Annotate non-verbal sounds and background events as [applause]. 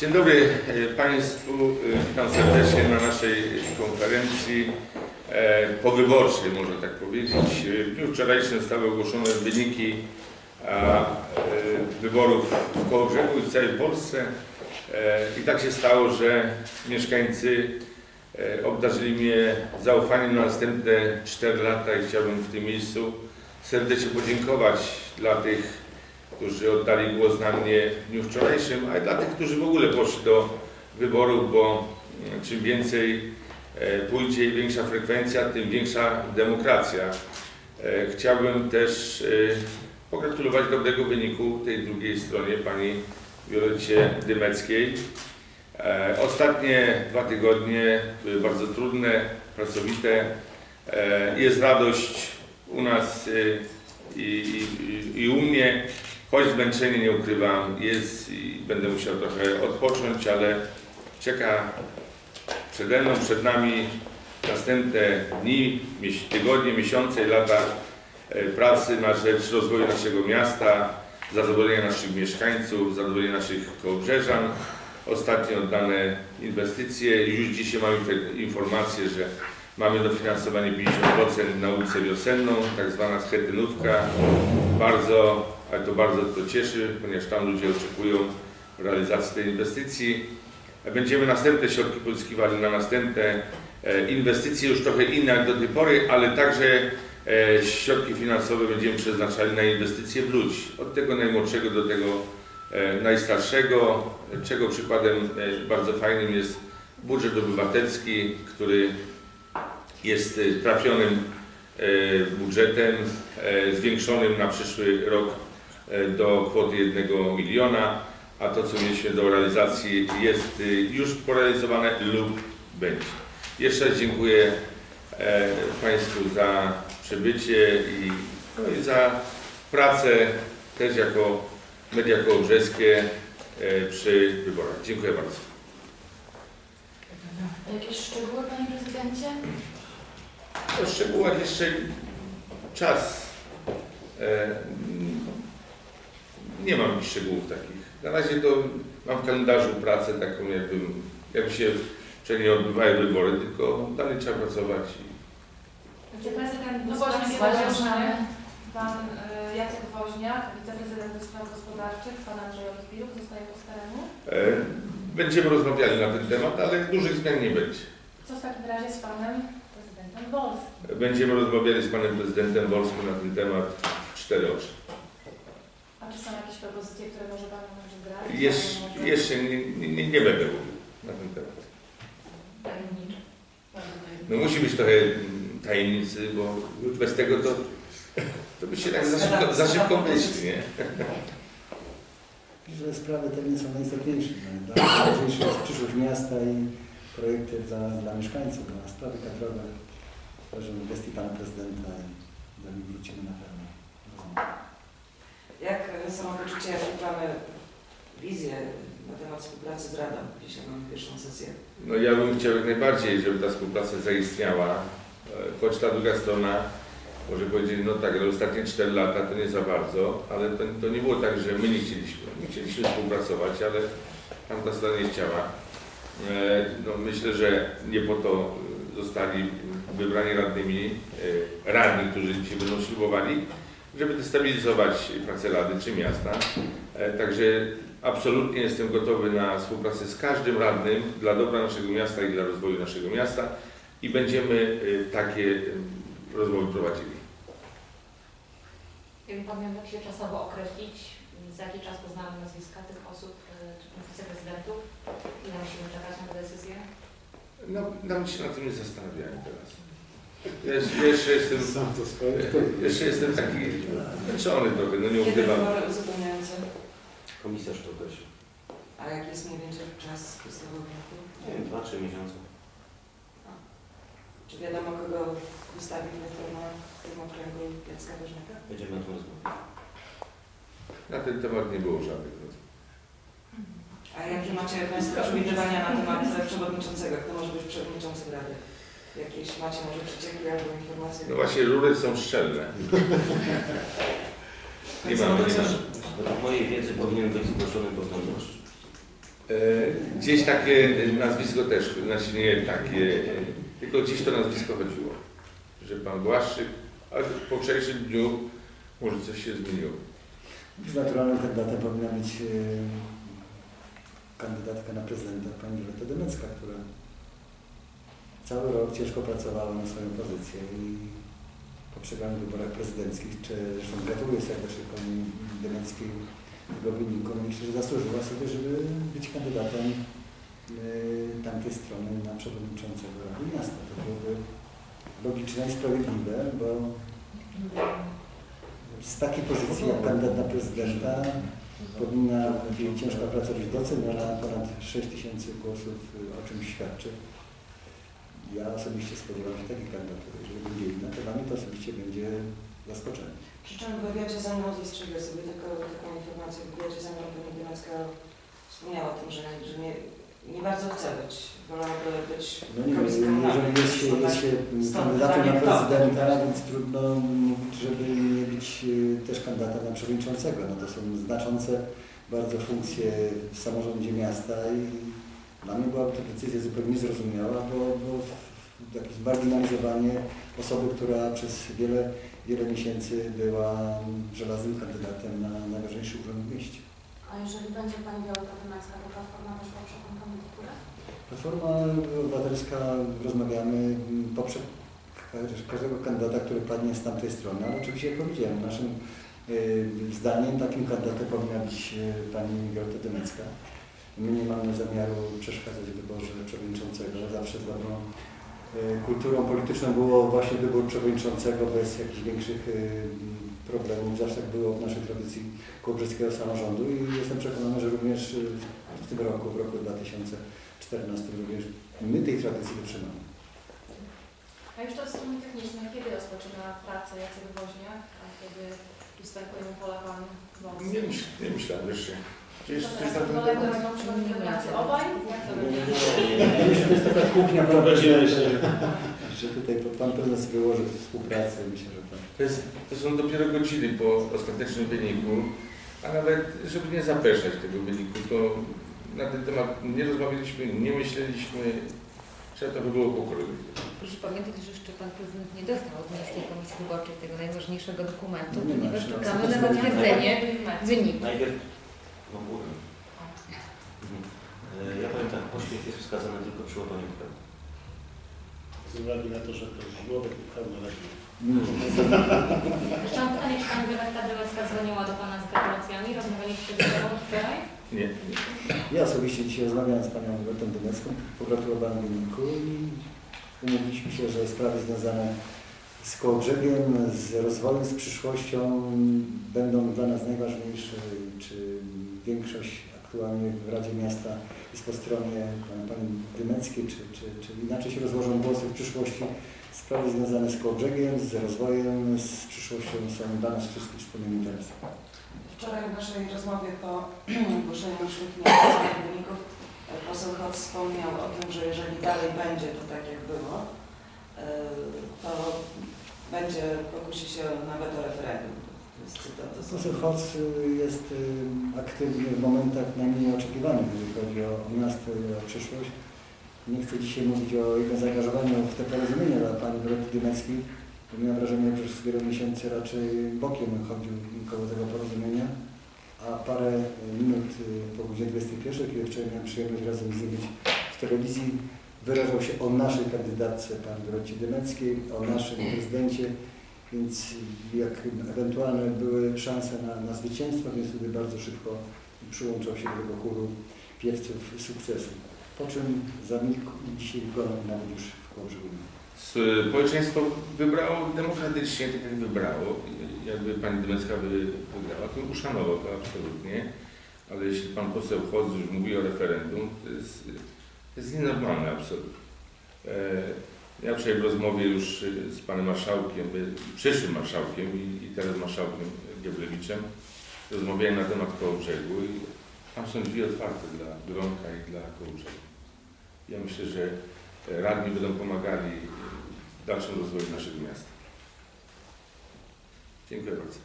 Dzień dobry e, Państwu. E, Witam serdecznie na naszej konferencji e, powyborczej, można tak powiedzieć. W dniu wczorajszym zostały ogłoszone wyniki wyborów w Kołobrzegu i w całej Polsce. I tak się stało, że mieszkańcy obdarzyli mnie zaufaniem na następne 4 lata i chciałbym w tym miejscu serdecznie podziękować dla tych którzy oddali głos na mnie w dniu wczorajszym, a i dla tych, którzy w ogóle poszli do wyborów, bo mm, czym więcej e, pójdzie i większa frekwencja, tym większa demokracja. E, Chciałbym też e, pogratulować dobrego wyniku tej drugiej stronie, pani Violecie Dymeckiej. E, Ostatnie dwa tygodnie były bardzo trudne, pracowite. E, Jest radość u nas e, i, i, i u mnie. Choć zmęczenie nie ukrywam, jest i będę musiał trochę odpocząć, ale czeka przede mną, przed nami następne dni, tygodnie, miesiące i lata e, pracy na rzecz rozwoju naszego miasta, zadowolenia naszych mieszkańców, zadowolenia naszych kołbrzeżan. Ostatnio oddane inwestycje. Już dzisiaj mamy te informacje, że mamy dofinansowanie 50% na ulicę Wiosenną, tak zwana schetynówka. Bardzo ale to bardzo to cieszy, ponieważ tam ludzie oczekują realizacji tej inwestycji. Będziemy następne środki pozyskiwali na następne e, inwestycje, już trochę inne jak do tej pory, ale także e, środki finansowe będziemy przeznaczali na inwestycje w ludzi. Od tego najmłodszego do tego e, najstarszego, czego przykładem bardzo fajnym jest budżet obywatelski, który jest trafionym budżetem zwiększonym na przyszły rok do kwoty 1 miliona, a to co mieliśmy do realizacji jest y, już porealizowane lub będzie. Jeszcze raz dziękuję e, Państwu za przybycie i, no i za pracę też jako media kołobrzeskie e, przy wyborach. Dziękuję bardzo. Jakieś szczegóły, panie prezydencie? O szczegółach jeszcze czas. E, nie mam szczegółów takich. Na razie to mam w kalendarzu pracę taką, jakbym, jakby się czyli nie odbywają wybory, tylko dalej trzeba pracować. No właśnie, spraw właśnie społecznych, mamy. pan y, Jacek Woźniak, wiceprezydent do spraw gospodarczych, pan Andrzej Olchwiluk zostaje po staremu. E, będziemy rozmawiali na ten temat, ale dużych zmian nie będzie. Co w takim razie z panem prezydentem Wolskim? Będziemy rozmawiali z panem prezydentem Wolskim na ten temat w cztery oczy. A czy są jakieś propozycje, które może pan może zdradzić? Jesz, Może- jeszcze nie, nie, nie będę mówił na ten temat. Tajemniczo. No musi być trochę tajemnicy, bo bez tego to, to by się tak za szybko, za szybko wyszli, nie? że sprawy te nie są najistotniejsze. No, Dla najważniejsze jest przyszłość miasta i projekty dla, dla mieszkańców, a sprawy kadrowe w gestii pana prezydenta i do nich wrócimy na pewno. Samopoczucie, jakie mamy wizję na temat współpracy z Radą? Dzisiaj mamy pierwszą sesję. No ja bym chciał jak najbardziej, żeby ta współpraca zaistniała, E, choć ta druga strona może powiedzieć, no tak, ale ostatnie 4 lata to nie za bardzo, ale to, to nie było tak, że my nie chcieliśmy. My chcieliśmy współpracować, ale tamta strona nie chciała. E, No, myślę, że nie po to zostali wybrani radnymi, e, radni, którzy dzisiaj będą ślubowali, żeby destabilizować pracę Rady czy miasta. E, Także absolutnie jestem gotowy na współpracę z każdym radnym dla dobra naszego miasta i dla rozwoju naszego miasta i będziemy y, takie rozmowy prowadzili. Jakby Pan miał tak się czasowo określić, za jaki czas poznamy nazwiska tych osób, y, czy wiceprezydentów? Ile musimy czekać na tę decyzję? No, nawet się na tym nie zastanawiałem teraz. Jeszcze, jeszcze, jestem, jeszcze jestem taki zmęczony trochę, no nie Kiedy ukrywam. wybory uzupełniające? Komisarz to określi. A jaki jest mniej więcej czas podstawowy? Nie wiem, 2-3 miesiące. Czy wiadomo, kogo wystawi na to na tym okręgu Jacka Woźniaka? Będziemy o tym rozmawiać. Na ten temat nie było żadnych rozmów. A jakie macie Państwo przewidywania na temat przewodniczącego? Kto może być przewodniczącym Rady? Jakieś macie może przecieki albo informacje? No właśnie, rury są szczelne. [laughs] Nie mamy, nie mamy. Według mojej wiedzy powinien być zgłoszony Droszcz. E, Gdzieś takie nazwisko też, znaczy nie takie, tylko gdzieś to nazwisko chodziło, że pan Błaszczyk, ale po wczorajszym dniu może coś się zmieniło. Już naturalnym kandydatem powinna być e, kandydatka na prezydenta pani Violetta Demecka, która cały rok ciężko pracowała na swoją pozycję i po przegranych wyborach prezydenckich, czy zresztą gratuluję serdecznie pani Demeckiej tego wyniku, myślę, że zasłużyła sobie, żeby być kandydatem e, tamtej strony na przewodniczącego Rady Miasta. To byłoby logiczne i sprawiedliwe, bo z takiej pozycji jak kandydat na prezydenta powinna ciężka praca być doceniona, ponad 6 tysięcy głosów y, o czymś świadczy. Ja osobiście spodziewam się takiej kandydatury. Jeżeli będzie inna, to dla mnie to osobiście będzie zaskoczenie. Przy czym w wywiadzie za mną zastrzegę sobie taką, taką informację, w wywiadzie za mną pani Bielacka wspomniała o tym, że, że nie, nie bardzo chce być, wolałaby być No nie wiem, jeżeli jest się, jest się kandydatem na prezydenta, więc trudno mówić, żeby nie być y, też kandydatem na przewodniczącego. No to są znaczące bardzo funkcje w samorządzie miasta i dla mnie była to decyzja zupełnie niezrozumiała, bo, bo takie zmarginalizowanie osoby, która przez wiele, wiele miesięcy była żelaznym kandydatem na najważniejszy urząd w mieście. A jeżeli będzie Pani Dymecka, to Platforma też poprze tą kandydaturę? Platforma Obywatelska rozmawiamy, mm, poprze każ- każdego kandydata, który padnie z tamtej strony, ale oczywiście jak powiedziałem, naszym y, zdaniem takim kandydatem powinna być y, pani Dymecka. My nie mamy zamiaru przeszkadzać w wyborze przewodniczącego. Zawsze z dobrą y, kulturą polityczną było właśnie wybór przewodniczącego bez jakichś większych y, problemów. Zawsze tak było w naszej tradycji kołobrzeskiego samorządu i jestem przekonany, że również w tym roku, w roku 2014 również my tej tradycji dotrzymamy. A już to jest strony techniczne. Kiedy rozpoczyna pracę Jacek Woźniak, a kiedy ustępujemy polewaniu wąsów? Nie, myśl, nie myślałem jeszcze. Czy jest coś na ten temat? będą przychodzić do pracy obaj? Jak to będzie? Myślę, że jest taka kuchnia nadzieję, prezydenta, że tutaj pan prezes wyłoży współpracę. Myślę, że tak. To, jest, to są dopiero godziny po ostatecznym wyniku, a nawet żeby nie zapeszać tego wyniku, to na ten temat nie rozmawialiśmy, nie myśleliśmy, trzeba to by było po kolei. Proszę pamiętać, że jeszcze Pan Prezydent nie dostał od Miejskiej Komisji Wyborczej tego najważniejszego dokumentu, No nie ponieważ czekamy na zatwierdzenie wyniku. Najpierw... No górę. Mhm. E, Ja powiem tak, pośpiech jest wskazany tylko przy łapaniu kraju. Z uwagi na to, że to żłobek uchwał na razie. Jeszcze mam pytanie, czy Pani Wioletta Dymecka dzwoniła do Pana z gratulacjami? Rozmawialiście ze sobą wczoraj? Nie. Ja osobiście dzisiaj rozmawiałem z panią Robertą Dymecką, pogratulowałem wyniku i umówiliśmy się, że sprawy związane z Kołobrzegiem, z rozwojem, z przyszłością będą dla nas najważniejsze. Czy większość aktualnie w Radzie Miasta jest po stronie pani Dymeckiej, czy, czy, czy inaczej się rozłożą głosy w przyszłości. Sprawy związane z Kołobrzegiem, z rozwojem, z przyszłością są dla nas wszystkich wspólnym interesem. Wczoraj w naszej rozmowie po [clears throat] ogłoszeniu oświetnienia wyników e, poseł Hoc wspomniał o tym, że jeżeli dalej będzie to tak jak było, e, to będzie, pokusi się nawet o referendum. Poseł Hoc y, jest y, aktywny w momentach najmniej oczekiwanych, jeżeli chodzi o, o miasto i o przyszłość. Nie chcę dzisiaj mówić o jego zaangażowaniu w te porozumienie dla pani Doroty Dymeckiej, bo miałem wrażenie, że przez wiele miesięcy raczej bokiem chodził koło tego porozumienia, a parę minut po godzinie 21, kiedy wczoraj miałem przyjemność razem z nim być w telewizji, wyrażał się o naszej kandydatce pani Dorocie Dymeckiej, o naszym prezydencie, więc jak ewentualne były szanse na, na zwycięstwo, więc wtedy bardzo szybko przyłączał się do tego chóru piewców sukcesu. Po czym zamilkł i dzisiaj wykonał nawet już. Społeczeństwo wybrało demokratycznie, tak jak wybrało. Jakby pani Dymecka wygrała, to uszanował to absolutnie. Ale jeśli pan poseł Chodz już mówi o referendum, to jest, to jest nienormalne absolutnie. E, Ja wczoraj w rozmowie już y, z panem marszałkiem, y, przyszłym marszałkiem i, teraz marszałkiem Gieblewiczem rozmawiałem na temat Kołobrzegu i tam są drzwi otwarte dla Gronka i dla Kołobrzegu. Ja myślę, że radni będą pomagali w dalszym rozwoju naszego miasta. Dziękuję bardzo.